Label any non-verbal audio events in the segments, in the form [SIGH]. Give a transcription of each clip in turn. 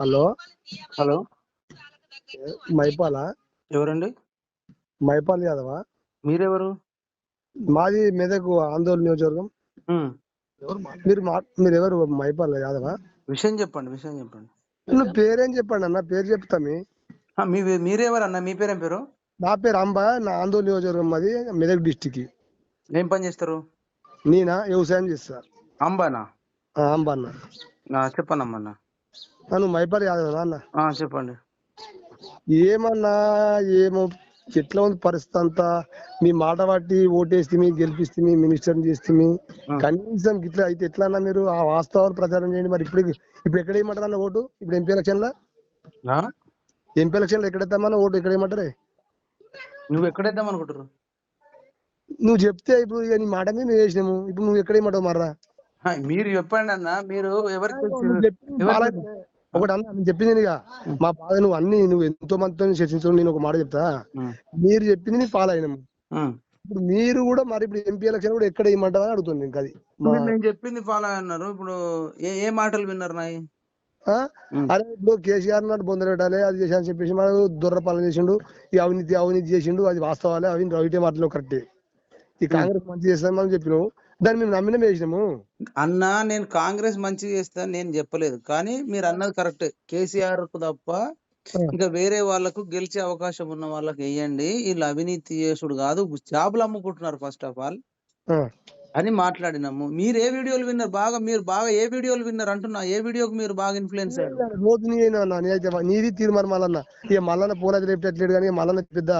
Hello? Hello? మైపాల? ఎవరండి? మైపాల్ యాదవా. మీరెవరు? మాది మెదక్ ఆందోళన నియోజకవర్గం. మీరు మా మీరు ఎవరు మైపాల్ యాదవా? విషయం చెప్పండి విషయం చెప్పండి. నువ్వు పేరేం చెప్పండి అన్న పేరు చెప్తా మీ. మీరెవరు అన్న మీ పేరేం పేరు? నా పేరు అంబ నా ఆందోళన నియోజకవర్గం మాది మెదక్ డిస్టిక్ ఏం పని చేస్తారు? నేనా? వ్యవసాయం చేస్తా. అంబానా? ఆ, అంబ నువ్వు మైపాల్ యాదవా అన్న? చెప్పండి. ఏమన్నా ఏమో ఎట్లా ఉంది పరిస్థితి అంతా? మీ మాట పట్టి ఓటేస్తే మీ గెలిపిస్తే మినిస్టర్ చేస్తే. కనీసం ఇట్లా అయితే ఎట్లా అన్న మీరు ఆ వాస్తవాలు ప్రచారం చేయండి. మరి ఇప్పుడు ఇప్పుడు ఎక్కడ వేయమంటారు అన్న ఓటు? ఇప్పుడు ఎంపీ ఎలక్షన్లో? ఎంపీ ఎలక్షన్లో ఎక్కడ వేద్దామన్న ఓటు ఎక్కడ వేయమంటారే నువ్వు అనుకుంటారు నువ్వు చెప్తే ఇప్పుడు ఇక నీ మాట మీద మేము వేసినాము ఇప్పుడు నువ్వు ఎక్కడ వేయమంటావు మర్రా? మీరు చెప్పండి అన్న. మీరు ఎవరికి ఒకటి అన్న నేను చెప్పింది ఇక మా బాధ నువ్వు అన్ని నువ్వు ఎంతో మందితో చర్చించు నేను ఒక మాట చెప్తా. మీరు చెప్పింది నేను ఫాలో అయినాము ఉమ్. ఇప్పుడు మీరు కూడా మరి ఇప్పుడు ఎంపీ ఎలక్షన్ కూడా ఎక్కడ అని అడుగుతుంది ఇంకా అది నేను చెప్పింది ఫాలో అన్నారు ఇప్పుడు ఏ ఏ మాటలు విన్నారు నాయి. అరే ఇప్పుడు కేసీఆర్ నాడు బొందలు పెట్టాలి అది చేసి అని చెప్పేసి మనకు దొర్ర పాలన చేసిండు ఈ అవినీతి అవినీతి చేసిండు అది వాస్తవాలే అవి రైటే మాటలు కరెక్టే. ఈ కాంగ్రెస్ మంచి చేస్తామని మనం చెప్పినాము దాన్ని మేము నమ్మిన వేసినాము అన్నా నేను కాంగ్రెస్ మంచి చేస్తా నేను చెప్పలేదు. కానీ మీరు అన్నది కరెక్ట్. కేసీఆర్కు తప్ప ఇంకా వేరే వాళ్ళకు గెలిచే అవకాశం ఉన్న వాళ్ళకి వేయండి. వీళ్ళు అవినీతి చేసుడు కాదు. జాబులు అమ్ముకుంటున్నారు ఫస్ట్ ఆఫ్ ఆల్. అని మాట్లాడినాము. మీరు ఏ వీడియోలు విన్నారు? బాగా మీరు బాగా ఏ వీడియోలు విన్నారు అంటున్నా? ఏ వీడియోకి మీరు బాగా ఇన్ఫ్లుయెన్స్ అయ్యారు? రోజు నీది తీర్మానం మల్లన్న ఇక ఫోన్ అయితే రేపట్లేదు కానీ మల్లన్న పెద్ద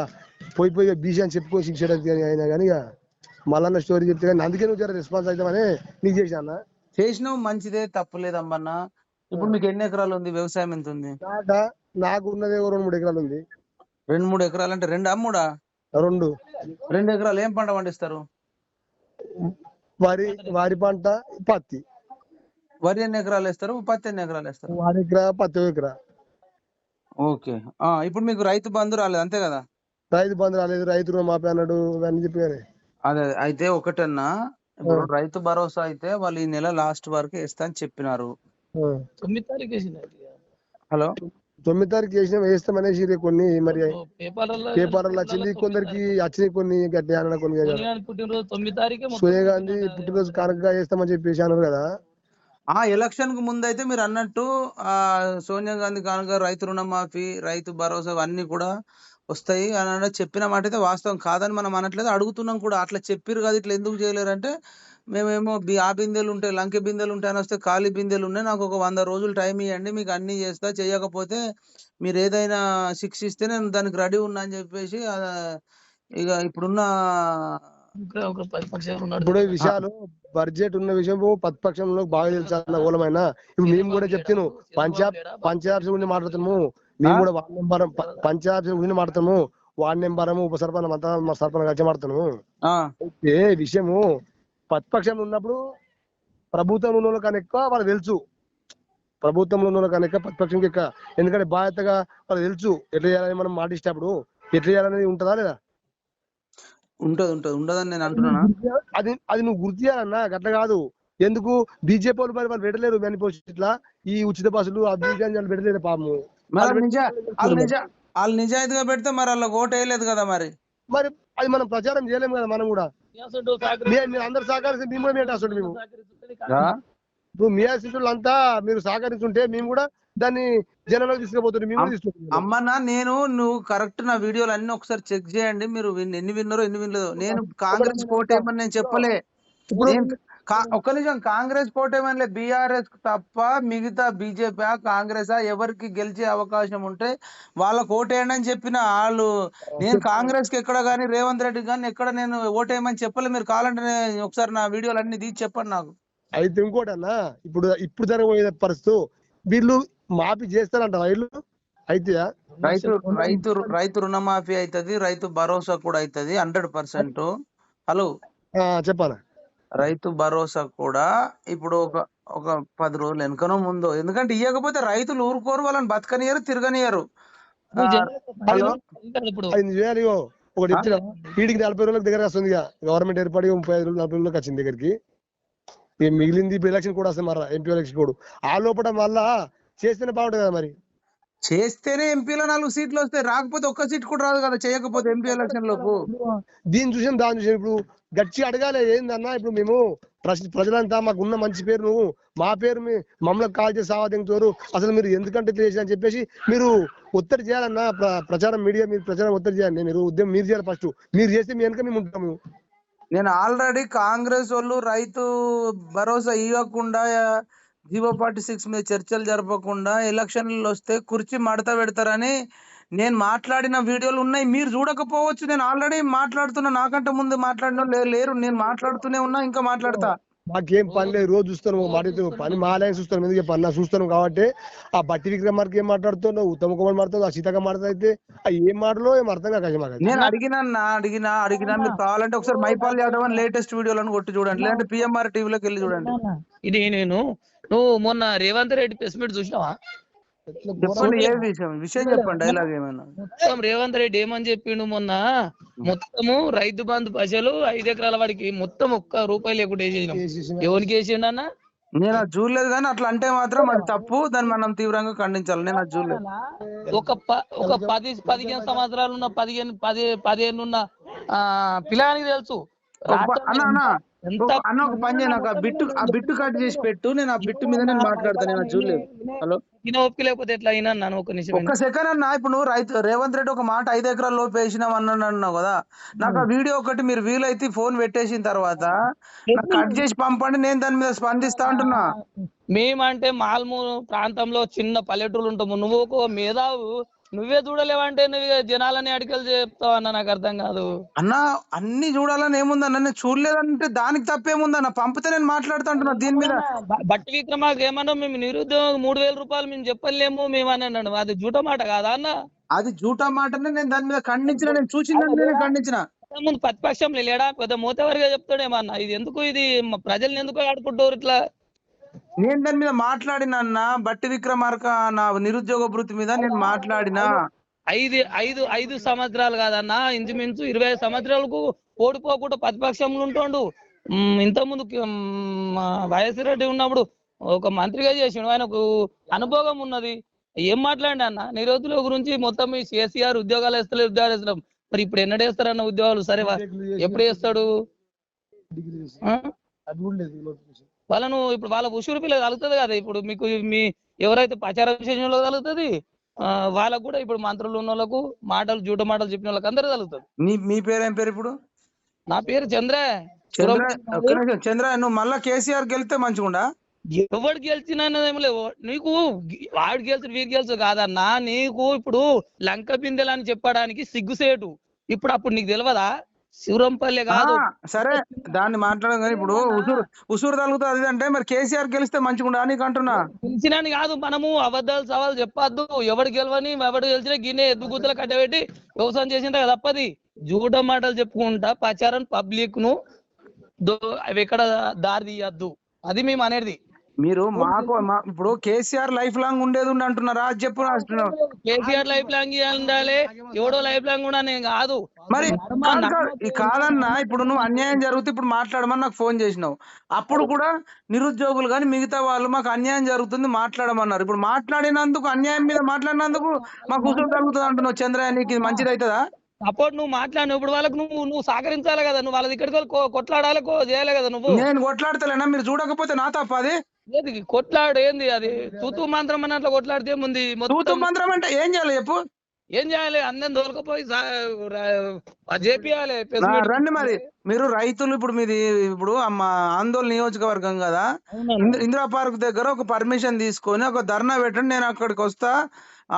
పోయి పోయి బీసీ అని చెప్పుకొని శిక్షడానికి కానీ అయినా కానీ మల్లన్న స్టోరీ చెప్తే కానీ అందుకే నువ్వు జర రెస్పాన్స్ అవుతామని నీకు అన్న. చేసినావు మంచిదే తప్పులేదమ్మన్నా ఇప్పుడు మీకు ఎన్ని ఎకరాలు ఉంది? వ్యవసాయం ఎంత ఉంది? నాక ఉన్నది రెండు మూడు ఎకరాలు ఉంది. రెండు మూడు ఎకరాలు అంటే రెండు అమ్ముడా? రెండు. రెండు ఎకరాలు ఏం పంట పండిస్తారు? వరి వరి పంట పత్తి. వరి ఎన్ని ఎకరాలు వేస్తారు? పత్తి ఎన్ని ఎకరాలు వేస్తారు? వారి ఎకరా పత్తి ఎకరా. ఓకే. ఆ ఇప్పుడు మీకు రైతు బంధు రాలేదు అంతే కదా? రైతు బంధు రాలేదు రైతు రుణమాఫీ అన్నాడు ఇవన్నీ చెప్పి అదే అయితే ఒకటన్నా ఇప్పుడు రైతు భరోసా అయితే వాళ్ళు ఈ నెల లాస్ట్ వరకు వేస్తా అని చెప్పినారు. తొమ్మిది తారీఖు వేసింది హలో? తొమ్మిది తారీఖు వేసినా వేస్తామనేసి కొన్ని మరి పేపర్లలో పేపర్లు వచ్చింది కొందరికి వచ్చినాయి కొన్ని గట్టి అన్న కొన్ని సోనియా గాంధీ పుట్టినరోజు కానుకగా వేస్తామని చెప్పేసి అన్నారు కదా. ఆ ఎలక్షన్కు ముందు అయితే మీరు అన్నట్టు ఆ సోనియా గాంధీ కానుక రైతు రుణమాఫీ రైతు భరోసా అన్ని కూడా వస్తాయి అని అన్నది చెప్పిన మాట అయితే వాస్తవం. కాదని మనం అనట్లేదు. అడుగుతున్నాం కూడా. అట్లా చెప్పిరు కదా. ఇట్లా ఎందుకు చేయలేరంటే మేమేమో బి- ఆ బిందెలు ఉంటాయి లంకె బిందెలు ఉంటాయి అని వస్తే ఖాళీ బిందెలు ఉన్నాయి. నాకు ఒక వంద రోజులు టైం ఇవ్వండి మీకు అన్ని చేస్తా. చేయకపోతే మీరు ఏదైనా శిక్ష ఇస్తే నేను దానికి రెడీ ఉన్నా అని చెప్పేసి ఇక ఇప్పుడున్న ఇంకా ఒక ప్రతిపక్షాలు ఉన్నాడు. ఇప్పుడు ఈ విషయాలు బడ్జెట్ ఉన్న విషయం ప్రతిపక్షంలో బాగా తెలుసా ఓలమైన. ఇప్పుడు మేము కూడా చెప్తున్నాము పంచాయత్ పంచాయతీ గురించి మాట్లాడుతున్నాము. మేము కూడా వార్డు నెంబర్ పంచాయతీ గురించి మాట్లాడుతున్నాము వార్డు నెంబర్ ఉప సర్పంచ్ అంతా మా సర్పంచ్ కలిసి ఆ. అయితే విషయము ప్రతిపక్షం ఉన్నప్పుడు ప్రభుత్వం ఉన్న వాళ్ళకన్నా ఎక్కువ వాళ్ళకి తెలుసు. ప్రభుత్వంలో ఉన్న వాళ్ళకన్నా ఎక్కువ ప్రతిపక్షంకి ఎక్కువ. ఎందుకంటే బాధ్యతగా వాళ్ళకి తెలుసు. ఎట్లా చేయాలని మనం మాటిస్తేప్పుడు ఎట్లా చేయాలనేది ఉంటుందా లేదా? ఉంటది ఉంటది. ఉండదని నేను అంటున్నానా? అది అది నువ్వు గుర్తు చేయాలన్నా గట్ల కాదు. ఎందుకు బీజేపీ వాళ్ళు మరి వాళ్ళు పెట్టలేరు బెనిపోస్ట్ ఇట్లా. ఈ ఉచిత బస్సులు అభివృద్ధి అని వాళ్ళు పెట్టలేరు పాపము. మరి వాళ్ళు నిజా వాళ్ళు నిజా వాళ్ళు నిజాయితీగా పెడితే మరి వాళ్ళకి ఓటు వేయలేదు కదా మరి. మరి అది మనం ప్రచారం చేయలేము కదా మనం కూడా. మీరు అందరు సహకరిస్తే మేము కూడా మేము మేము. ఆ? ఇప్పుడు మీ అసిస్టెంట్లు అంతా మీరు సహకరిస్తుంటే మేము కూడా దాన్ని జనంలోకి తీసుకుపోతుంది మేము అమ్మన్నా నేను నువ్వు కరెక్ట్ నా వీడియోలు అన్ని ఒకసారి చెక్ చేయండి. మీరు విన్- ఎన్ని విన్నారో ఎన్ని వినలేదో. నేను కాంగ్రెస్ కోటేమని నేను చెప్పలే. ఒక్క నిమిషం కాంగ్రెస్ కోటేమనిలే బీఆర్ఎస్ తప్ప మిగతా బీజేపీ కాంగ్రెస్ ఎవరికి గెలిచే అవకాశం ఉంటే వాళ్ళకి ఓటేయండి అని చెప్పిన వాళ్ళు నేను కాంగ్రెస్కి ఎక్కడ గానీ రేవంత్ రెడ్డి గానీ ఎక్కడ నేను ఓటేయమని చెప్పలే. మీరు కావాలంటే ఒకసారి నా వీడియోలు అన్ని తీసి చెప్పండి నాకు. అయితే ఇంకోటి అన్న ఇప్పుడు ఇప్పుడు జరగబోయే పరిస్థితి వీళ్ళు మాఫీ చేస్తారంట వీళ్ళు? అయితే రైతు రైతు రైతు రుణమాఫీ అవుతుంది రైతు భరోసా కూడా అవుతుంది హండ్రెడ్ పర్సెంట్. హలో? చెప్పాను రైతు భరోసా కూడా ఇప్పుడు ఒక ఒక పది రోజులు వెనుకనో ముందో. ఎందుకంటే ఇవ్వకపోతే రైతులు ఊరుకోరు వాళ్ళని బతకనియరు తిరగనియరు. ఒకటి ఇచ్చిన వీడికి నలభై రోజులకు దగ్గర వస్తుంది ఇక. గవర్నమెంట్ ఏర్పడి ముప్పై ఐదు రోజులు నలభై రోజులకు వచ్చింది దగ్గరికి. మిగిలింది ఇప్పుడు ఎలక్షన్ కూడా వస్తుంది మళ్ళీ ఎంపీ ఎలక్షన్ కూడా. ఆ లోపల మళ్ళా చేస్తేనే బాగుంటుంది కదా మరి. చేస్తేనే ఎంపీలో నాలుగు సీట్లు వస్తాయి. రాకపోతే ఒక్క సీట్ కూడా రాదు కదా చేయకపోతే ఎంపీ ఎలక్షన్ లోపు. దీన్ని చూసాం దాన్ని చూసాం. ఇప్పుడు గట్టి అడగాలి. ఏందన్నా ఇప్పుడు మేము ప్రజ- ప్రజలంతా మాకు ఉన్న మంచి పేరు నువ్వు. మా పేరు మీ మమ్మల్ని కాల్ చేసి సావాదించారు అసలు మీరు ఎందుకంటే చేసి అని చెప్పేసి మీరు ఒత్తిడి చేయాలన్నా ప్ర- ప్రచారం మీడియా మీరు ప్రచారం ఒత్తిడి చేయాలి. మీరు ఉద్యమం మీరు చేయాలి ఫస్ట్ మీరు చేస్తే మీ వెనక మేము ఉంటాము. నేను ఆల్రెడీ కాంగ్రెస్ వాళ్ళు రైతు భరోసా ఇవ్వకుండా జీవో ఫార్టీ సిక్స్ మీద చర్చలు జరపకుండా ఎలక్షన్లు వస్తే కుర్చీ మడత పెడతారని నేను మాట్లాడిన వీడియోలు ఉన్నాయి. మీరు చూడకపోవచ్చు. నేను ఆల్రెడీ మాట్లాడుతున్నా. నాకంటే ముందు మాట్లాడిన లేరు. నేను మాట్లాడుతూనే ఉన్నా. ఇంకా మాట్లాడతా. మాకేం పని లేదు రోజు చూస్తాను మాట్లాడుతూ పని మా లైన్ చూస్తాను ఎందుకు చెప్పన్నా చూస్తాను కాబట్టి ఆ బట్టి విక్రమార్కి ఏం మాట్లాడుతున్నావు? ఉత్తమ కుమార్ మాట్లాడుతావు ఆ సీతక్క మాట్లాడితే ఆ ఏం మాటలో ఏం అర్థం కాక. నేను అడిగినా అడిగినా అడిగినా మీరు కావాలంటే ఒకసారి మైపాల్ యాదవ్ అని లేటెస్ట్ వీడియోలను కొట్టి చూడండి లేదంటే పిఎంఆర్ టీవీలోకి వెళ్ళి చూడండి. ఇది నేను నువ్వు మొన్న రేవంత్ రెడ్డి ప్రెస్ మీట్ చూసినావా? చెప్పండి ఏ విషయం? విషయం చెప్పండి డైలాగ్ ఏమైనా? మొత్తం రేవంత్ రెడ్డి ఏమని చెప్పిండు మొన్న? మొత్తము రైతు బంధు పైసలు ఐదు ఎకరాల వాడికి మొత్తం ఒక్క రూపాయి లేకుండా వేసేసినాం. ఎవరికి వేసిండు అన్న? నేను అది చూడలేదు కానీ అట్లా అంటే మాత్రం అది తప్పు. దాన్ని మనం తీవ్రంగా ఖండించాలి. నేను అది చూడలేదు. ఒక ప- ఒక పది పదిహేను సంవత్సరాలు ఉన్న పదిహేను పది పదిహేను ఉన్న ఆ పిల్లగానికి తెలుసు. అన్న. ఎంత ఒక- అన్న ఒక పని చేయను ఆ బిట్టు ఆ బిట్టు కట్ చేసి పెట్టు నేను ఆ బిట్టు మీద నేను మాట్లాడతాను నేను చూడలేదు. హలో? ఈయన ఓపిక లేకపోతే ఎట్లా అయినా నన్ను ఒక నిమిషం ఒక్క సెకండ్ అన్న ఇప్పుడు నువ్వు రైతు రేవంత్ రెడ్డి ఒక మాట ఐదు ఎకరాల లోపు వేసినాం అన్నాను అన్నావు కదా. నాకు ఆ వీడియో ఒకటి మీరు వీలైతే ఫోన్ పెట్టేసిన తర్వాత నాకు కట్ చేసి పంపండి నేను దాని మీద స్పందిస్తా అంటున్నా. మేమంటే మాల్మూరు ప్రాంతంలో చిన్న పల్లెటూరు ఉంటాము. నువ్వు ఒక మేధావు నువ్వే చూడలేవంటే నువ్వు జనాలని అడికలు చెప్తావు అన్న నాకు అర్థం కాదు. అన్న అన్ని చూడాలని ఏముందన్న నేను చూడలేదంటే దానికి తప్పేముందన్న పంపితే నేను మాట్లాడుతా అంటున్నా దీని మీద. బట్టి విక్రమార్క ఏమన్నా మేము నిరుద్యోగం మూడు వేల రూపాయలు మేము చెప్పలేము మేము అని అన్నాడు. అది జూట మాట కాదా అన్న? అది జూటా మాటనే నేను దాని మీద ఖండించిన నేను చూసిందని నేను ఖండించిన. ముందు ప్రతిపక్షంలో లేడా? పెద్ద మూతవరిగా చెప్తాడేమన్నా ఇది ఎందుకు ఇది ప్రజల్ని ఎందుకు ఆడుకుంటారు ఇట్లా? నేను దాని మీద మాట్లాడిన అన్న బట్టి విక్రమార్క నా నిరుద్యోగ భృతి మీద నేను మాట్లాడినా. ఐదు ఐదు ఐదు సంవత్సరాలు కాదన్నా ఇంచుమించు ఇరవై ఐదు సంవత్సరాలకు ఓడిపోకుండా ప్రతిపక్షంలో ఉంటుండు. ఇంతకుముందు వైఎస్ రెడ్డి ఉన్నప్పుడు ఒక మంత్రిగా చేసిండు. ఆయనకు అనుభవం ఉన్నది. ఏం మాట్లాడి అన్న నిరుద్యోగుల గురించి మొత్తం ఈ కేసీఆర్ ఉద్యోగాలు వేస్తలేదు ఉద్యోగాలు వేస్తున్నాం మరి ఇప్పుడు ఎన్నడు వేస్తారన్న ఉద్యోగాలు? సరే ఎప్పుడు వేస్తాడు వాళ్ళను ఇప్పుడు వాళ్ళ ఉషూరు పిల్ల కలుగుతుంది కదా ఇప్పుడు మీకు మీ ఎవరైతే ప్రచారం వాళ్ళకి కలుగుతుంది వాళ్ళకు కూడా ఇప్పుడు మంత్రులు ఉన్న వాళ్ళకు మాటలు జూట మాటలు చెప్పిన వాళ్ళకి అందరూ కలుగుతుంది నీ మీ పేరు ఏం పేరు ఇప్పుడు? నా పేరు చంద్ర. చంద్ర నువ్వు మళ్ళా కేసీఆర్ గెలిస్తే మంచిగుండా ఎవడు గెలిచినా ఏం లేవు. నీకు వాడు గెలుచు వీడు గెలుచు కాదన్నా నీకు ఇప్పుడు లంక బిందెలు అని చెప్పడానికి సిగ్గుసేటు. ఇప్పుడు అప్పుడు నీకు తెలియదా శివరంపల్లె కాదు. సరే దాన్ని మాట్లాడడం కానీ ఇప్పుడు ఉసూరు ఉసూరు తగులుతుంది అంటే మరి కేసీఆర్ గెలిస్తే మంచిగుండా నీకు అంటున్నా గెలిచినని కాదు మనము అబద్ధాలు సవాలు చెప్పొద్దు. ఎవడు గెలవని ఎవడు గెలిచినా గిన్నె ఎద్దుగుద్దలు కట్టబెట్టి వ్యవసాయం చేసిందా తప్పది. జూట మాటలు చెప్పుకుంటా ప్రచారం పబ్లిక్ను ఎక్కడ దారి తీయద్దు. అది మేము అనేది. మీరు మాకు ఇప్పుడు కేసీఆర్ లైఫ్ లాంగ్ ఉండేది ఉండి అంటున్నారా? అది చెప్పు కేసీఆర్ లైఫ్ లాంగ్ ఉండాలి ఎవడో లైఫ్ లాంగ్ కూడా నేను కాదు. మరి కాదన్నా ఇప్పుడు నువ్వు అన్యాయం జరిగితే ఇప్పుడు మాట్లాడమని నాకు ఫోన్ చేసినావు. అప్పుడు కూడా నిరుద్యోగులు కానీ మిగతా వాళ్ళు మాకు అన్యాయం జరుగుతుంది మాట్లాడమన్నారు. ఇప్పుడు మాట్లాడినందుకు అన్యాయం మీద మాట్లాడినందుకు మాకు ఉసురు తగ్గుతుంది అంటున్నావు చంద్రయ్య నీకు ఇది మంచిది అవుతుందా? సపోర్ట్ నువ్వు మాట్లాడిన ఇప్పుడు వాళ్ళకి నువ్వు నువ్వు సహకరించాలి కదా నువ్వు వాళ్ళ దగ్గరికి వెళ్ళి కొ- కొట్లాడాలి చేయాలి కదా నువ్వు. నేను కొట్లాడతలేనా? మీరు చూడకపోతే నా తప్ప అది? ఏది? కొట్లాడు ఏంది అది? తూతూ మంత్రం అన్నట్లు కొట్లాడితే ఏముంది? తూతు మంత్రం అంటే ఏం చేయాలి చెప్పు? ఏం చేయాలి? అందరిని దొరకపోయి చేపియాలి. రండి మరి. మీరు రైతులు ఇప్పుడు మీది ఇప్పుడు మా ఆందోళన నియోజకవర్గం కదా. ఇందిరా పార్క్ దగ్గర ఒక పర్మిషన్ తీసుకొని ఒక ధర్నా పెట్టండి నేను అక్కడికి వస్తా.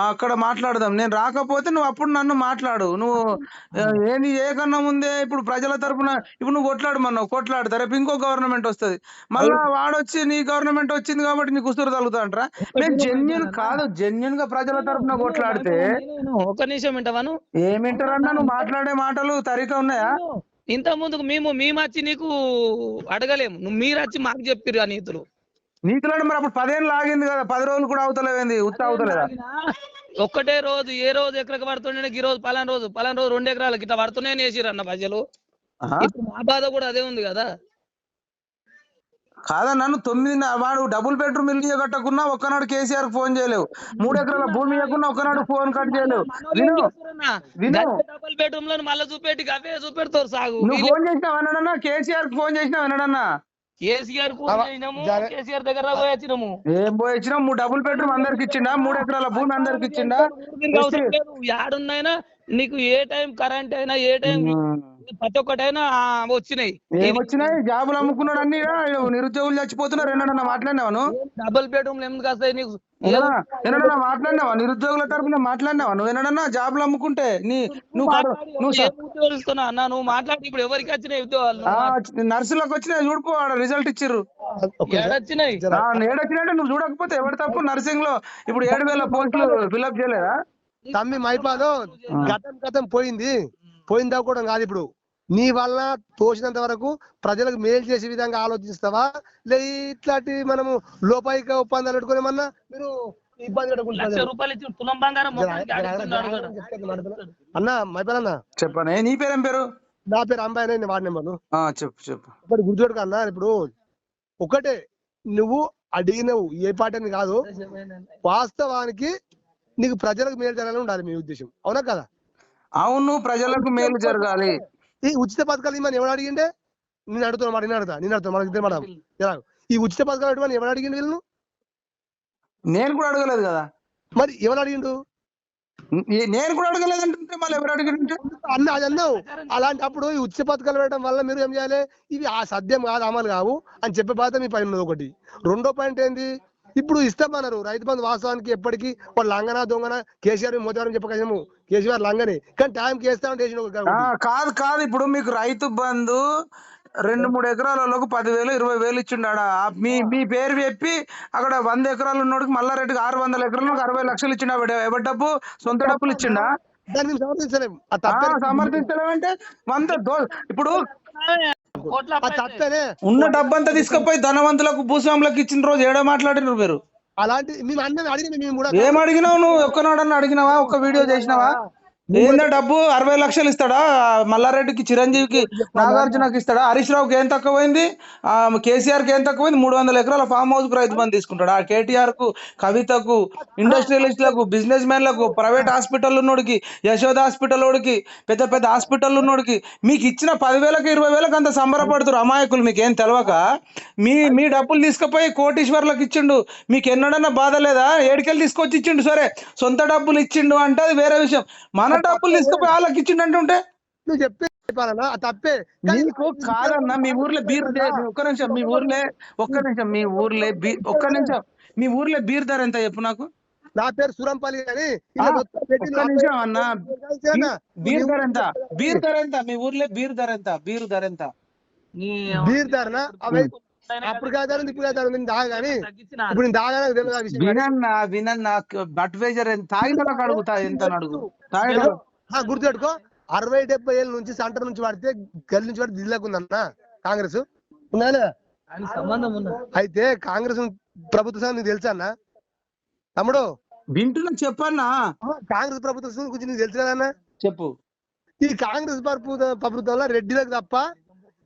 అక్కడ మాట్లాడదాం. నేను రాకపోతే నువ్వు అప్పుడు నన్ను మాట్లాడు. నువ్వు ఏంది ఏ కన్నా ముందే ఇప్పుడు ప్రజల తరపున ఇప్పుడు నువ్వు కొట్లాడమన్నావు కొట్లాడతా రేపు ఇంకో గవర్నమెంట్ వస్తది. మళ్ళా వాడొచ్చి నీ గవర్నమెంట్ వచ్చింది కాబట్టి నీకు ఉసురు తగులుతాంటరా నేను జెన్యున్ కాదు జెన్యున్గా ప్రజల తరపున కొట్లాడితే ఒక నిమిషం వింటావాను ఏమింటారన్నా నువ్వు మాట్లాడే మాటలు తరిగా ఉన్నాయా? ఇంత ముందుకు మేము మేము వచ్చి నీకు అడగలేము. నువ్వు మీరు వచ్చి మాకు చెప్పిర్రు ఆ నీతులు మరి అప్పుడు పదేళ్ళు ఆగింది కదా పది రోజులు కూడా అవుతలేవేంది ఉత్త అవుతలేదా? ఒక్కటే రోజు ఏ రోజు ఎకరకు పడుతుండే ఈ రోజు పలానా రోజు పలానా రోజు రెండు ఎకరాలకి ఇట్లా పడుతున్నాయని వేసిర్రు అన్న ప్రజలు. మా బాధ కూడా అదే ఉంది కదా. కాదన్నా నువ్వు తొమ్మిది వాడు డబుల్ బెడ్రూమ్ ఇల్లు కట్టకున్నా ఒక్కనాడు కేసీఆర్ ఫోన్ చేయలేవు. మూడు ఎకరాల భూమి ఇవ్వకున్నా ఒక్కనాడు ఫోన్ కట్ చేయలేవు. విను. విను. డబుల్ బెడ్రూమ్లో మళ్ళీ చూపెట్టి అవే చూపెడతారు సాగు. నువ్వు ఫోన్ చేసినావు అన్నాడన్నా? కేసీఆర్ ఫోన్ చేసినావు అన్నాడన్నా? కేసీఆర్ కేసీఆర్ దగ్గర పోయి వచ్చినాము ఏం పోయి వచ్చినా మూడు డబుల్ బెడ్రూమ్ అందరికి ఇచ్చిండా మూడు ఎకరాల భూమి అందరికి ఇచ్చిండా. యాడున్నైనా నీకు ఏ టైం కరెంట్ అయినా ఏ టైం ప్రతి ఒక్కటైనా వచ్చినాయి. ఏమొచ్చినాయి జాబులు అమ్ముకున్నాడు అన్ని నిరుద్యోగులు చచ్చిపోతున్నారు. ఏమన్నా మాట్లాడినావా నువ్వు? డబుల్ బెడ్రూమ్ ఎందుకు వస్తాయి నీకు? ఏమన్నా మాట్లాడినావా? నిరుద్యోగుల తరపున మాట్లాడినావా? నువ్వు ఏమన్నా జాబులు అమ్ముకుంటే నీ నువ్వు తెలుస్తున్నా అన్న నువ్వు మాట్లాడి. ఇప్పుడు ఎవరికి వచ్చినాయి ఉద్యోగాలు? ఆ, నర్సులకు వచ్చినాయి. చూడుకో రిజల్ట్ ఇచ్చిర్రు. ఏడొచ్చినాయి? ఏడొచ్చినట్టే నువ్వు చూడకపోతే ఎవరి తప్పు? నర్సింగ్లో ఇప్పుడు ఏడు వేల పోస్టులు ఫిల్అప్ చేయలేదా? తమ్మి మైపాదు గతం గతం పోయింది. పోయిందా కూడా కాదు ఇప్పుడు. నీ వల్ల తోచినంత వరకు ప్రజలకు మేలు చేసే విధంగా ఆలోచిస్తావా? లే ఇట్లాంటి మనము లోపాయిక ఒప్పందాలు పెట్టుకుని ఏమన్నా మీరు మొత్తానికి అడుగుతున్నాడు కూడా. అన్న చెప్పనే? నీ పేరేం పేరు? నా పేరు అంబాయి నేను వాడి నెంబర్ ఆ, చెప్పు చెప్పు. ఒకటి గుర్తుపెట్టుకో అన్న ఇప్పుడు ఒకటే నువ్వు అడిగినవు ఏ అని కాదు వాస్తవానికి నీకు ప్రజలకు మేలు జరగాలని ఉండాలి మీ ఉద్దేశం. అవునా కదా? అవును ప్రజలకు మేలు జరగాలి. ఈ ఉచిత పథకాలు ఇమ్మని ఎవడు అడిగిండే? నేను అడుగుతున్నా మాట నేను అడుగుతా నేను అడుగుతా మనకి ఇద్దరు మాట ఎలా? ఈ ఉచిత పథకాలు ఇవ్వమని ఎవడు అడిగిండు వీళ్ళను? నేను కూడా అడగలేదు కదా. మరి ఎవరు అడిగిండు? నేను కూడా అడగలేదు అంటే మళ్ళీ ఎవరు అడిగింటే అన్న అది అన్నావు. అలాంటప్పుడు ఈ ఉచిత పథకాలు పెట్టడం వల్ల మీరు ఏం చేయాలి? ఇవి ఆ సద్యం కాదు అమలు కావు అని చెప్పే బాధ మీ పైన ఉన్నది ఒకటి. రెండో పాయింట్ ఏంది? ఇప్పుడు ఇస్తామన్నారు రైతు బంధు వాస్తవానికి ఎప్పటికీ వాళ్ళు లంగనా దొంగన? కేసీఆర్ మోదీవారం చెప్పకము కేసీఆర్ లంగనే. కానీ ఒక- ఆ, కాదు కాదు. ఇప్పుడు మీకు రైతు బంధు రెండు మూడు ఎకరాల వాళ్ళకు పదివేలు ఇరవై వేలు ఇచ్చిండాడా? ఆ మీ మీ పేరు చెప్పి అక్కడ వంద ఎకరాలు ఉన్నోడికి మల్లారెడ్డికి ఆరు వందల ఎకరాలకు అరవై లక్షలు ఇచ్చిండా? ఎవరి డబ్బు? సొంత డబ్బులు ఇచ్చిండా? సమర్థించలేము. సమర్థించలేమంటే వంద ఇప్పుడు ఉన్న డబ్బంతా తీసుకుపోయి ధనవంతులకు భూస్వాములకు ఇచ్చిన రోజు ఏడో మాట్లాడినారు మీరు? అలాంటి మేము అన్నీ అడిగిన మేము కూడా. ఏం అడిగినావు నువ్వు? ఒక్కనాడన్నా అడిగినావా? ఒక్క వీడియో చేసినావా? ఏందా డబ్బు? అరవై లక్షలు ఇస్తాడా? మల్లారెడ్డికి చిరంజీవికి నాగార్జునకి ఇస్తాడా? హరీష్ రావుకి ఏం తక్కువైంది ఆ, కేసీఆర్కి ఏం తక్కువైంది మూడు వందల ఎకరాల ఫామ్ హౌస్కు రైతు బంధు తీసుకుంటాడా. కేటీఆర్కు కవితకు ఇండస్ట్రియలిస్టులకు బిజినెస్ మ్యాన్లకు ప్రైవేట్ హాస్పిటల్ ఉన్నోడికి యశోద హాస్పిటల్ వాడికి పెద్ద పెద్ద హాస్పిటల్ ఉన్నోడికి మీకు ఇచ్చిన పదివేలకు ఇరవై వేలకు అంత సంబరపడుతున్నారు అమాయకులు. మీకు ఏం తెలియక మీ మీ డబ్బులు తీసుకుపోయి కోటీశ్వర్లకు ఇచ్చిండు. మీకు ఎన్నడన్నా బాధ లేదా ఏడికెళ్ళి తీసుకొచ్చి ఇచ్చిండు సరే. సొంత డబ్బులు ఇచ్చిండు అంటే అది వేరే విషయం. మన డబ్బులు తీసుకుపోయి వాళ్ళకి ఇచ్చిండు అంటుంటే నువ్వు చెప్పే చెప్పాలన్నా తప్పే. నీకు కాదన్నా మీ ఊర్లో బీర్ ఒక్క నిమిషం మీ ఊర్లే ఒక్క నిమిషం మీ ఊర్లే బీ ఒక్క నిమిషం. మీ ఊర్లో బీర్ ధర ఎంత చెప్పు నాకు? నా పేరు సూరంపల్లి అని నిమిషం అన్న. బీర్ ధర ఎంత? బీర్ ధర ఎంత? మీ ఊర్లో బీర్ ధర ఎంత? బీర్ ధర ఎంత? బీర్ ధరన? అవి అప్పుడు కాదు ఇప్పుడు కాదు నేను దాగాని ఇప్పుడు నేను దాగానే తెలియదు విషయం వినన్నా వినన్నా బట్వేజర్ తాగిన అడుగుతా ఎంత అడుగు. తాగిన గుర్తుపెట్టుకో అరవై డెబ్బై ఏళ్ళ నుంచి సెంటర్ నుంచి పడితే గల్లి నుంచి పడితే జిల్లాకు ఉందన్న కాంగ్రెస్. లేదా? సంబంధం అయితే కాంగ్రెస్ ప్రభుత్వ నీకు తెలుసా అన్న? తమ్ముడు. వింటున్నా చెప్పన్నా. కాంగ్రెస్ ప్రభుత్వం గురించి నీకు తెలుసు కదన్నా చెప్పు. ఈ కాంగ్రెస్ ప్రభుత్వ ప్రభుత్వంలో రెడ్డిలకు తప్ప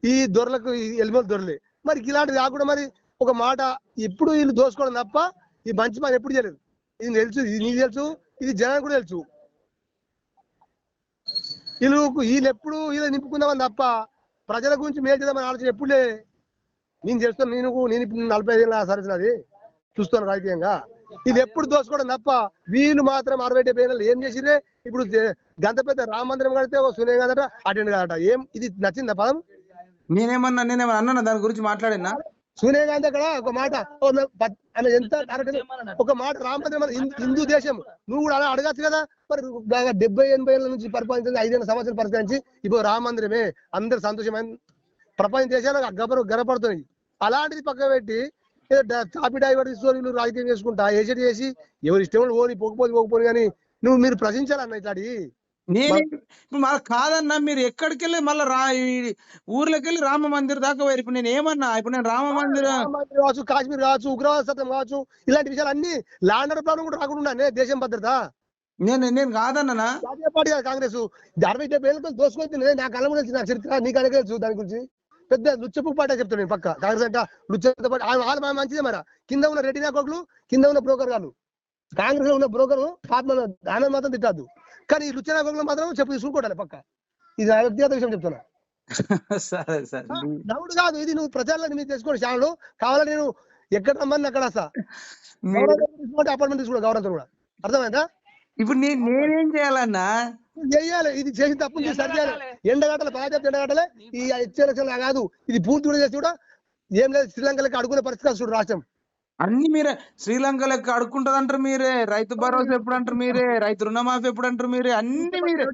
ఈ దొరలకు ఎలిమల్ దొరలే. మరి ఇలాంటిది కాకుండా మరి ఒక మాట ఎప్పుడు వీళ్ళు దోసుకోవడం తప్ప ఈ మంచి పని ఎప్పుడు చేయలేదు. ఇది తెలుసు ఇది నీకు తెలుసు ఇది జనానికి కూడా తెలుసు. వీళ్ళు వీళ్ళు ఎప్పుడు వీళ్ళు నింపుకుందామని తప్ప ప్రజల గురించి మేలు చేద్దామని ఆలోచన ఎప్పుడులే నేను చేస్తాను నేను నేను ఇప్పుడు నలభై ఐదు ఏళ్ళ సర్వీస్ నాది చూస్తాను రాజకీయంగా. ఇది ఎప్పుడు దోసుకోవడం తప్ప వీళ్ళు మాత్రం అరవై డెబ్బై ఏళ్ళు ఏం చేసిరే ఇప్పుడు గంత పెద్ద రామ మందిరం కడితే ఓ సునే కదట అటెండ్ కాదట. ఏం ఇది నచ్చిందా పదం? నేనేమన్నా నేనేమన్నా అన్నా దాని గురించి మాట్లాడినా? సోనియా గాంధీ అక్కడ ఒక మాట ఎంత ఒక మాట రామ మందిరం హిందూ- దేశం నువ్వు కూడా అలా అడగచ్చు కదా? మరి బాగా డెబ్బై ఎనభై ఏళ్ళ నుంచి పరిపాలించింది ఐదేళ్ళ సంవత్సరాలు పరిపాలించి ఇప్పుడు రామ మందిరమే అందరు సంతోషమైన ప్రపంచ దేశాలకు గబరు గర్వపడుతున్నాయి అలాంటిది పక్క పెట్టి కాపీ టాపీ డైవర్ తీసుకొని వీళ్ళు రాజకీయం చేసుకుంటా ఏసెట్ చేసి ఎవరు ఇష్టం ఓని పోకపోతే పోకపోని కానీ నువ్వు మీరు ప్రశ్నించాలన్న ఇట్లాంటి నేను ఇప్పుడు మళ్ళీ కాదన్నా మీరు ఎక్కడికి వెళ్ళి మళ్ళీ రా ఊర్లోకి వెళ్ళి రామ మందిర్ దాకా పోయారు. ఇప్పుడు నేను ఏమన్నా ఇప్పుడు నేను రామ మందిరం కావచ్చు కాశ్మీర్ కావచ్చు ఉగ్రవాద సత్యం కావచ్చు ఇలాంటి విషయాలు అన్ని ల్యాండర్ ప్రాబ్లం కూడా రాకుండా దేశం భద్రత. నేను నేను కాదన్నా జాతీయ పార్టీ కాదు కాంగ్రెస్. అరవై డెబ్బై ఏళ్ళతో దోసుకొని నా కళ్ళ ముందు తెలుసు నా చరిత్ర నీకు అనగా తెలుసు దాని గురించి. పెద్ద లుచ్చపు పాట చెప్తాను నేను పక్క. కాంగ్రెస్ అంటే లుచ్చతో పాటు. వాళ్ళు మంచిదే మరి. కింద ఉన్న రెడ్డి కోకులు కింద ఉన్న బ్రోకర్ గారు కాంగ్రెస్లో ఉన్న బ్రోకర్ పాప ఆనంద్ మాత్రం తిట్టద్దు. కానీ ఈ కోకులు మాత్రం చెప్పు చూసుకోవటాలి పక్క. ఇది వ్యక్తిగత విషయం చెప్తున్నా. [LAUGHS] సరే సరే. డౌట్ కాదు ఇది నువ్వు ప్రచారంలో మీరు తెచ్చుకోండి ఛానల్. కావాలని నేను ఎక్కడ రమ్మని అక్కడ అపార్ట్మెంట్ తీసుకోండి గవర్నమెంట్ కూడా. అర్థమైందా? ఇప్పుడు నే- నేనేం చేయాలన్నా? చెయ్యాలి ఇది చేసిన తప్పు సరి చేయాలి. ఎండగట్టలే బాగా ఎండగట్టలే ఈ ఇచ్చే ఎలక్షన్ కాదు ఇది పూర్తి కూడా చేసి కూడా ఏం లేదు శ్రీలంకలకి అడుగునే పరిస్థితి రాష్ట్రం. అన్ని మీరే. శ్రీలంక లెక్క అడుక్కుంటది అంటారు మీరే. రైతు భరోసా ఎప్పుడు అంటారు మీరే? రైతు రుణమాఫీ ఎప్పుడు అంటారు మీరే? అన్ని మీరే?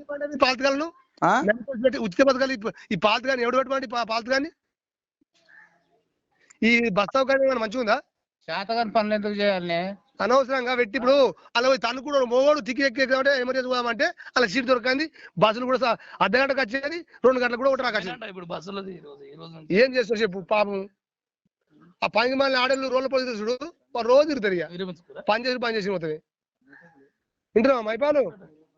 పెట్టి ఉచిత పథకాలు ఈ- పాలతకాన్ని ఎవడు పెట్టుకోండి పాలతకాన్ని ఈ బస్తా కానీ మంచిగా ఉందా? శాతగాని పనులు ఎందుకు చేయాలి అనవసరంగా పెట్టి ఇప్పుడు అలా పోయి తను కూడా మోగోడు తిక్కి ఎక్కి ఎమర్జెన్సీ పోదామంటే అలా సీట్ దొరకంది బస్సులు కూడా అర్ధ గంటకు వచ్చేది రెండు గంటలకు కూడా ఒకటి రాక ఇప్పుడు బస్సులది ఈ రోజు ఈ రోజు ఏం చేస్తావు చెప్పు పాపం. ఆ పనికి మళ్ళీ ఆడలు రోడ్ల పోలీసు చూడు వాడు రోజు తిరుగుతారు ఇక. పని చేసి పని చేసి పోతుంది వింటున్నావా మైపాలు?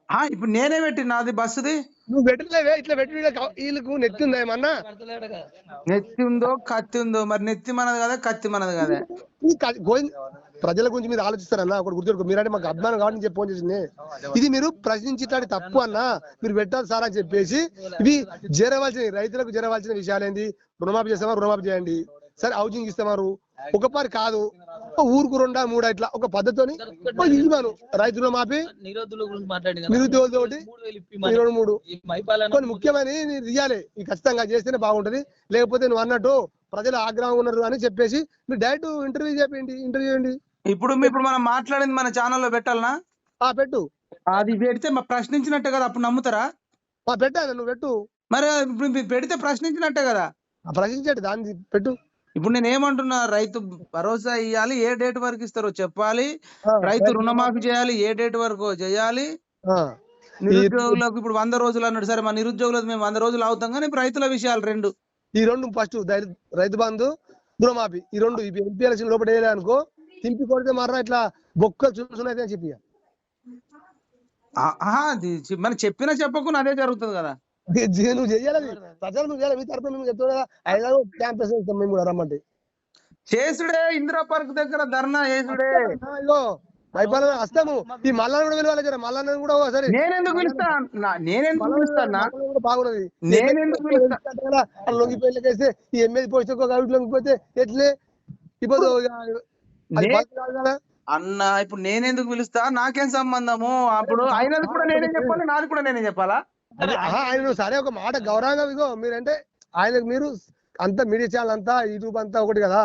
ఆ, ఇప్పుడు నేనే పెట్టిన నాది బస్సుది. నువ్వు పెట్టలేవే ఇట్లా పెట్టి వీళ్ళకి- నెత్తి ఉందా ఏమన్నా? నెత్తి ఉందో కత్తి ఉందో మరి నెత్తి మనది కదా కత్తి మనది కదా. ప్రజల గురించి మీరు ఆలోచిస్తారన్నా ఒకటి గుర్తుపెట్టుకో. మీరంటే మాకు అభిమానం కాబట్టి చెప్పి ఫోన్ చేసింది. ఇది మీరు ప్రశ్నించడానికి తప్పు అన్నా మీరు పెట్టాలి సార్ అని చెప్పేసి ఇవి చేరవలసిన రైతులకు చేరవలసిన విషయాలేంది రుణమాఫీ చేస్తామా? రుణమాఫీ చేయండి. సరే హౌసింగ్ ఇస్తామారు? ఒక పని కాదు. ఊరుకు రెండా మూడా ఇట్లా ఒక పద్ధతిని ఇవ్వను. రైతు రుణమాఫీ నిరుద్యోగులతో ఒకటి మూడు కొన్ని ముఖ్యమైన ఇవ్వాలి ఈ ఖచ్చితంగా చేస్తేనే బాగుంటది. లేకపోతే నువ్వు అన్నట్టు ప్రజలు ఆగ్రహం ఉన్నారు అని చెప్పేసి మీరు డైరెక్ట్ ఇంటర్వ్యూ చెప్పండి ఇంటర్వ్యూ చేయండి ఇప్పుడు మీ- ఇప్పుడు మనం మాట్లాడింది మన ఛానల్లో పెట్టాలనా? ఆ పెట్టు. అది పెడితే ప్రశ్నించినట్టే కదా అప్పుడు నమ్ముతారా? ఆ పెట్టాను నువ్వు పెట్టు. మరి ఇప్పుడు మీరు పెడితే ప్రశ్నించినట్టే కదా. ఆ ప్రశ్నించండి దాన్ని పెట్టు. ఇప్పుడు నేను ఏమంటున్నా రైతు భరోసా ఇవ్వాలి ఏ డేట్ వరకు ఇస్తారో చెప్పాలి. రైతు రుణమాఫీ చేయాలి ఏ డేట్ వరకు చేయాలి. నిరుద్యోగులకు ఇప్పుడు వంద రోజులు అన్నాడు సరే మా నిరుద్యోగులకు మేము వంద రోజులు అవుతాం కానీ రైతుల విషయాలు రెండు. ఈ రెండు ఫస్ట్ రైతు బంధు రుణమాఫీ. ఈ రెండు ఎంపీ ఎలక్షన్ లోపల అనుకో తింపి కొడితే మర్రా ఇట్లా బొక్కలు చూసుకున్నది అని చెప్పి మనం చెప్పినా చెప్పకుండా అదే జరుగుతుంది కదా. నువ్వు చెయ్యాలి అది. ప్రజలు నువ్వు చేయాలి మీ తరపున మేము కదా. ఐదారు క్యాంపస్ మేము కూడా రమ్మంటే. చేసుడే ఇందిరా పార్క్ దగ్గర ధర్నా చేసుడే. అయ్యో అయిపోయిన వస్తాము. ఈ మల్లాన్ని కూడా పిలవాలి జర మల్లాన్ని కూడా ఒకసారి. నేనెందుకు పిలుస్తా? నా- నేనెందుకు పిలుస్తా? బాగున్నది నేనెందుకు పిలుస్తా? లొంగి పెళ్ళకేస్తే ఈ ఎమ్మెల్యే పోస్తే ఒక గౌట్ లొంగిపోతే ఎట్లే? ఇప్పుడు అన్న ఇప్పుడు నేనెందుకు పిలుస్తా? నాకేం సంబంధము? అప్పుడు ఆయనది కూడా నేనే చెప్పాలి నాది కూడా నేనే చెప్పాలా? ఆయన సరే ఒక మాట గౌరవంగా ఇగో మీరంటే ఆయనకు మీరు అంతా మీడియా ఛానల్ అంతా యూట్యూబ్ అంతా ఒకటి కదా.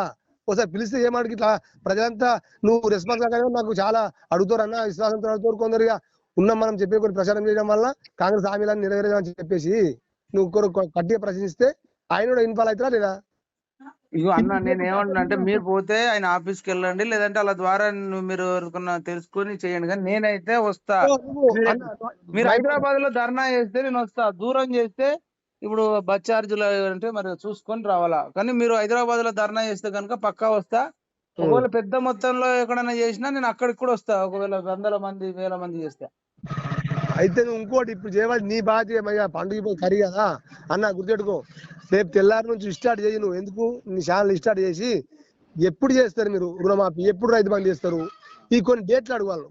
ఒకసారి పిలిస్తే ఏమాడికి ఇట్లా ప్రజలంతా నువ్వు రెస్పాన్స్ నాకు చాలా అడుగుతారు అన్న విశ్వాసంతో అడుగుతారు కొందరు ఇక ఉన్నాం మనం చెప్పే కొన్ని ప్రచారం చేయడం వల్ల కాంగ్రెస్ హామీలను నెరవేరేదని చెప్పేసి నువ్వు కొరు గట్టిగా ప్రశ్నిస్తే ఆయన కూడా ఇన్ఫాల్ అవుతారా లేదా? ఇగో అన్న నేను ఏమంటున్నా అంటే మీరు పోతే ఆయన ఆఫీస్కి వెళ్ళండి లేదంటే అలా ద్వారా నువ్వు మీరు ఎవరికన్నా తెలుసుకొని చేయండి. కానీ నేనైతే వస్తా. మీరు హైదరాబాద్లో ధర్నా చేస్తే నేను వస్తా. దూరం చేస్తే ఇప్పుడు బస్ ఛార్జీలు అంటే మరి చూసుకొని రావాలా. కానీ మీరు హైదరాబాద్లో ధర్నా చేస్తే కనుక పక్కా వస్తా. ఒకవేళ పెద్ద మొత్తంలో ఎక్కడైనా చేసినా నేను అక్కడికి కూడా వస్తా. ఒకవేళ వందల మంది వేల మంది చేస్తే. అయితే నువ్వు ఇంకోటి ఇప్పుడు చేయవాలి నీ బాధ్యత మయ్యా పండుగ పోయి కరి కదా. అన్న గుర్తెట్టుకో రేపు తెల్లారి నుంచి స్టార్ట్ చేయి నువ్వు. ఎందుకు? నీ ఛానల్ స్టార్ట్ చేసి ఎప్పుడు చేస్తారు మీరు? రుణమాఫీ. ఎప్పుడు రైతు బంధు చేస్తారు? ఈ కొన్ని డేట్లు అడగాలి.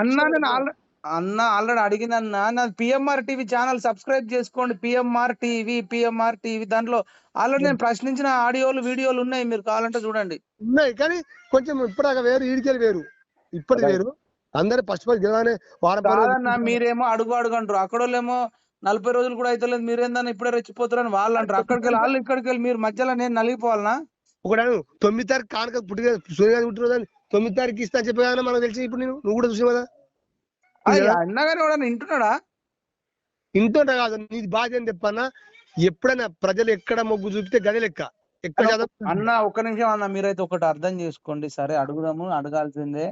అన్న నేను ఆల్రెడీ అన్న ఆల్రెడీ అడిగినన్న నా పిఎంఆర్ టీవీ ఛానల్ సబ్స్క్రైబ్ చేసుకోండి. పిఎంఆర్ టీవీ పిఎంఆర్ టీవీ దాంట్లో ఆల్రెడీ నేను ప్రశ్నించిన ఆడియోలు వీడియోలు ఉన్నాయి. మీరు కావాలంటే చూడండి. ఉన్నాయి. కానీ కొంచెం ఇప్పటిదాకా వేరు ఈడికెళ్ళి వేరు. ఇప్పటి వేరు. అందరు ఫస్ట్ ఫస్ట్ గెలవగానే వారం మీరేమో అడుగు అడుగు అంటారు అక్కడ వాళ్ళేమో నలభై రోజులు కూడా అయితే మీరేందన్న ఇప్పుడే రెచ్చిపోతారని వాళ్ళు అంటారు అక్కడికి వెళ్ళి వాళ్ళు ఇక్కడికి వెళ్ళి మీరు మధ్యలో నేను నలిగిపోవాలనా? ఒకటి అను, తొమ్మిది తారీఖు కానుక పుట్టిన సూర్యగారి పుట్టినరోజు తొమ్మిది తారీఖు ఇస్తా అని చెప్పే కదా మనకు తెలిసి ఇప్పుడు నేను నువ్వు కూడా చూసావు కదా? అన్నగారు కూడా వింటున్నాడా? ఇంతోట కాదు నీది బాధ్యత అని చెప్పన్నా. ఎప్పుడైనా ప్రజలు ఎక్కడ మొగ్గు చూపితే గది లెక్క. ఎక్కడ అన్న ఒక్క నిమిషం అన్న మీరైతే ఒకటి అర్థం చేసుకోండి. సరే అడుగుదాము అడగాల్సిందే.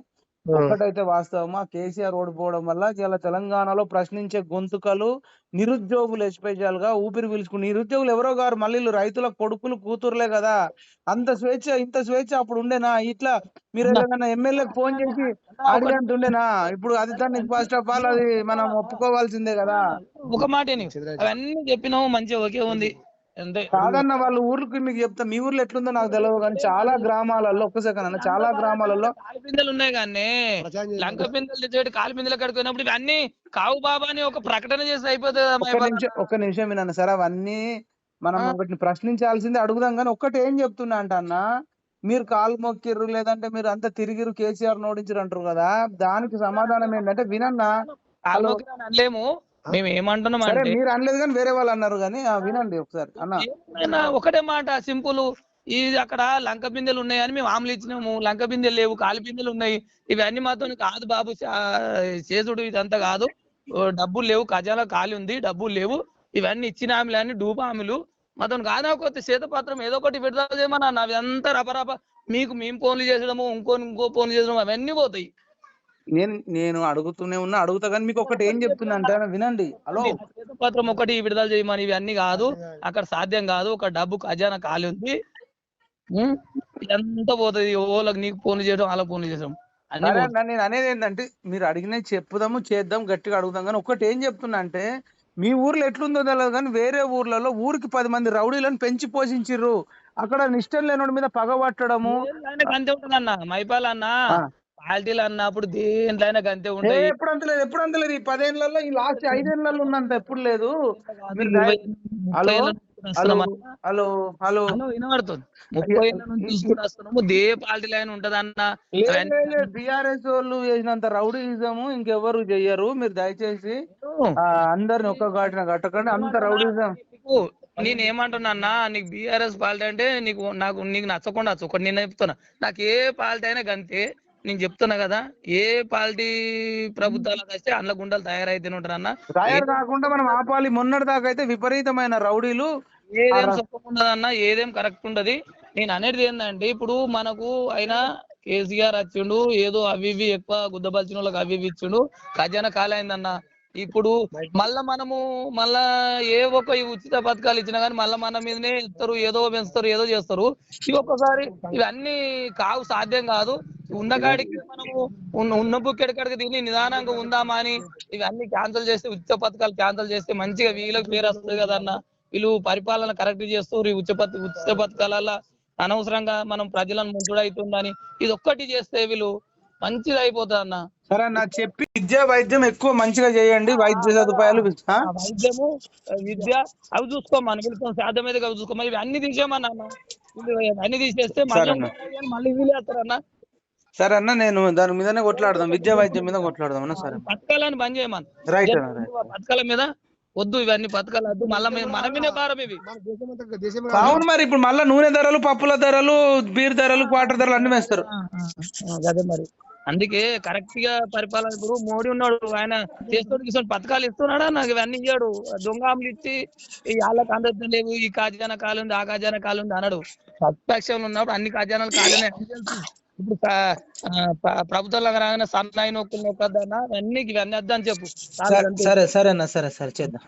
ఒక్కటైతే వాస్తవమా? కేసీఆర్ ఓడిపోవడం వల్ల ఇలా తెలంగాణలో ప్రశ్నించే గొంతుకలు నిరుద్యోగులు ఎస్పెషల్గా ఊపిరి పీల్చుకుని నిరుద్యోగులు ఎవరో గారు మళ్ళీ రైతుల కొడుకులు కూతురులే కదా. అంత స్వేచ్ఛ ఇంత స్వేచ్ఛ అప్పుడు ఉండేనా? ఇట్లా మీరు ఏదైనా ఎమ్మెల్యేకి ఫోన్ చేసి ఉండేనా? ఇప్పుడు అది దాన్ని ఫస్ట్ ఆఫ్ ఆల్ అది మనం ఒప్పుకోవాల్సిందే కదా. ఒక మాట అవన్నీ చెప్పినావు మంచిగా ఓకే ఉంది. కాదన్న వాళ్ళ ఊర్లకి మీకు చెప్తా మీ ఊర్లో ఎట్లుందో నాకు తెలియదు కానీ చాలా గ్రామాలలో ఒక్క సెకండ్ అన్న చాలా గ్రామాలలో కాలి బిందెలు ఉన్నాయి కానీ. లంక బిందెలు తెచ్చేటి కాలి బిందెలు కడుకు పోయినప్పుడు ఇవన్నీ కావు బాబా అని ఒక ప్రకటన చేసి అయిపోతుంది మైపాల్ నిమిషం వినండి సార్ అవన్నీ మనం. ఒకటి ప్రశ్నించాల్సిందే అడుగుదాం కానీ ఒక్కటి ఏం చెప్తున్నా అంటే అన్న మీరు కాలు మొక్కిర్రు లేదంటే మీరు అంతా తిరిగిరు కేసీఆర్ నోడించారు అంటారు కదా దానికి సమాధానం ఏంటంటే వినన్నా అనలేము మేము ఏమంటున్నాం అంటే మీరు అనలేదు కానీ వేరే వాళ్ళు అన్నారు కానీ వినండి ఒకసారి. అన్న. ఒకటే మాట సింపుల్. ఇది అక్కడ లంక బిందెలు ఉన్నాయని మేము ఆమ్లు ఇచ్చినాము. లంక బిందెలు లేవు కాలి బిందెలు ఉన్నాయి. ఇవన్నీ మాతో కాదు బాబు చేసుడు ఇదంతా కాదు. డబ్బులు లేవు ఖజానా ఖాళీ ఉంది డబ్బులు లేవు. ఇవన్నీ ఇచ్చిన హామీలు అన్ని డూబా హామీలు మాతో కాదా కొత్త శ్వేతపత్రం ఏదో ఒకటి విడుదల చేయమన్నా అవి అంతా రపరప మీకు మేము ఫోన్లు చేసడము ఇంకో ఇంకో ఫోన్లు చేసడం అవన్నీ పోతాయి. నేను నేను అడుగుతూనే ఉన్నా అడుగుతా కానీ మీకు ఒకటి ఏం చెప్తున్నా అంటే వినండి. హలో? శ్వేతపత్రం ఒకటి విడుదల చేయమని ఇవన్నీ కాదు. అక్కడ సాధ్యం కాదు. ఒక డబ్బు ఖజానా ఖాళీ ఉంది? ఇదంతా పోతుంది. ఓళ్ళకి నీకు ఫోన్లు చేయడం వాళ్ళకి చేయడం పోతాయి. అన్న నేను అనేది ఏంటంటే మీరు అడిగినది చెప్పుదాము చేద్దాం గట్టిగా అడుగుదాం కానీ ఒకటి ఏం చెప్తున్నా అంటే మీ ఊర్లో ఎట్లుందో తెలియదు కానీ వేరే ఊర్లలో ఊరికి పది మంది రౌడీలను పెంచి పోషించిర్రు. అక్కడ నిష్టం లేనోడి మీద పగబట్టడము అన్న మైపాల్ అన్న. పార్టీలు అన్నప్పుడు దేంట్లైనా గంతే ఉంటాయి. ఎప్పుడు అంతలేదు ఎప్పుడు అంతలేదు. ఈ పదేళ్ళలో ఈ లాస్ట్ ఐదేళ్ళలో ఉన్నంత ఎప్పుడు లేదు. హలో? హలో? వినబడుతుంది. ముప్పై ఏళ్ళ నుంచి చూసుకుంటూ వస్తున్నాము. దే పార్టీలో అయినా ఉంటది అన్న బిఆర్ఎస్ వాళ్ళు చేసినంత రౌడీయిజము ఇంకెవరు చెయ్యరు. మీరు దయచేసి అందరిని ఒక్క ఘాటిన కట్టకండి. అంత రౌడీయిజం నీకు నేను ఏమంటున్నా అన్న నీకు బీఆర్ఎస్ పార్టీ అంటే నీకు నాకు నీకు నచ్చకుండా వచ్చు ఒకటి నేను చెప్తున్నా. నాకు ఏ పార్టీ అయినా గంతే. నేను చెప్తున్నా కదా ఏ పార్టీ ప్రభుత్వాలకు వస్తే అందులో గుండెలు తయారైతేనే ఉంటారు అన్న తయారు కాకుండా మనం ఆపాలి మొన్నటి దాకా అయితే విపరీతమైన రౌడీలు ఏదేం చెప్పకుండా అన్న ఏదేం కరెక్ట్ ఉండదు. నేను అనేది ఏంటంటే ఇప్పుడు మనకు అయినా కేసీఆర్ వచ్చిండు ఏదో అవి ఇవి ఎక్కువ గుద్దబలిచిన వాళ్ళకి అవి ఇవి ఇచ్చిండు ఖజానా ఖాళీ అయిందన్న. ఇప్పుడు మళ్ళా మనము మళ్ళా ఏ ఒక్క ఈ ఉచిత పథకాలు ఇచ్చినా కానీ మళ్ళా మన మీదనే ఇస్తారు ఏదో పెంచుతారు ఏదో చేస్తారు. ఇవి ఒక్కసారి ఇవన్నీ కావు సాధ్యం కాదు. ఉన్న కాడికి మనము ఉన్న ఉన్న బుక్కెడకాడికి తిని నిదానంగా ఉందామా అని ఇవన్నీ క్యాన్సిల్ చేస్తే ఉచిత పథకాలు క్యాన్సిల్ చేస్తే మంచిగా వీళ్ళకి పేరు వస్తుంది కదన్న వీళ్ళు పరిపాలన కరెక్ట్ చేస్తారు ఈ ఉచిత ఉచిత పథకాల అనవసరంగా మనం ప్రజలను ముంచుడైతుందని. ఇది ఒక్కటి చేస్తే వీళ్ళు మంచిది అయిపోతుంది అన్న సరే అన్న చెప్పి విద్య వైద్యం ఎక్కువ మంచిగా చేయండి. వైద్య సదుపాయాలు వైద్యము విద్య అవి చూసుకోమని వీళ్ళతో సాధ్యమైతే అవి చూసుకోమని ఇవి అన్ని తీసేయమన్నా అన్న? తీసేస్తే మళ్ళీ వేస్తారన్న సరే అన్న నేను దాని మీదనే కొట్లాడదాం. విద్య వైద్యం మీద కొట్లాడదాం అన్న. సరే పథకాలను బంద్ చేయమని రైట్ పథకాల మీద వద్దు ఇవన్నీ పథకాలు వద్దు. మళ్ళీ మన మీదే భారం ఇవి అవును మరి ఇప్పుడు మళ్ళా నూనె ధరలు పప్పుల ధరలు బీర్ ధరలు క్వార్టర్ ధరలు అన్ని వేస్తారు. అదే మరి. అందుకే కరెక్ట్గా పరిపాలన ఇప్పుడు మోడీ ఉన్నాడు ఆయన చేస్తాడు తీసుకొని పథకాలు ఇస్తున్నాడా? నాకు ఇవన్నీ ఇయ్యాడు. దొంగ ఆమెలు ఇచ్చి ఈ వాళ్ళకి అందరితో లేవు ఈ ఖజానా కాలు ఉంది ఆ ఖజానా కాలు ఉంది అన్నాడు. ప్రతిపక్షంలో ఉన్నప్పుడు అన్ని ఖజానాలు కాలనే ఇప్పుడు ప్రభుత్వంలో రాగానే సన్నాయి నొక్కులు నొక్కద్దన్నా అన్ని ఇవన్నీ వద్దని చెప్పు. సరే. సరే సరే అన్న సరే సరే చేద్దాం.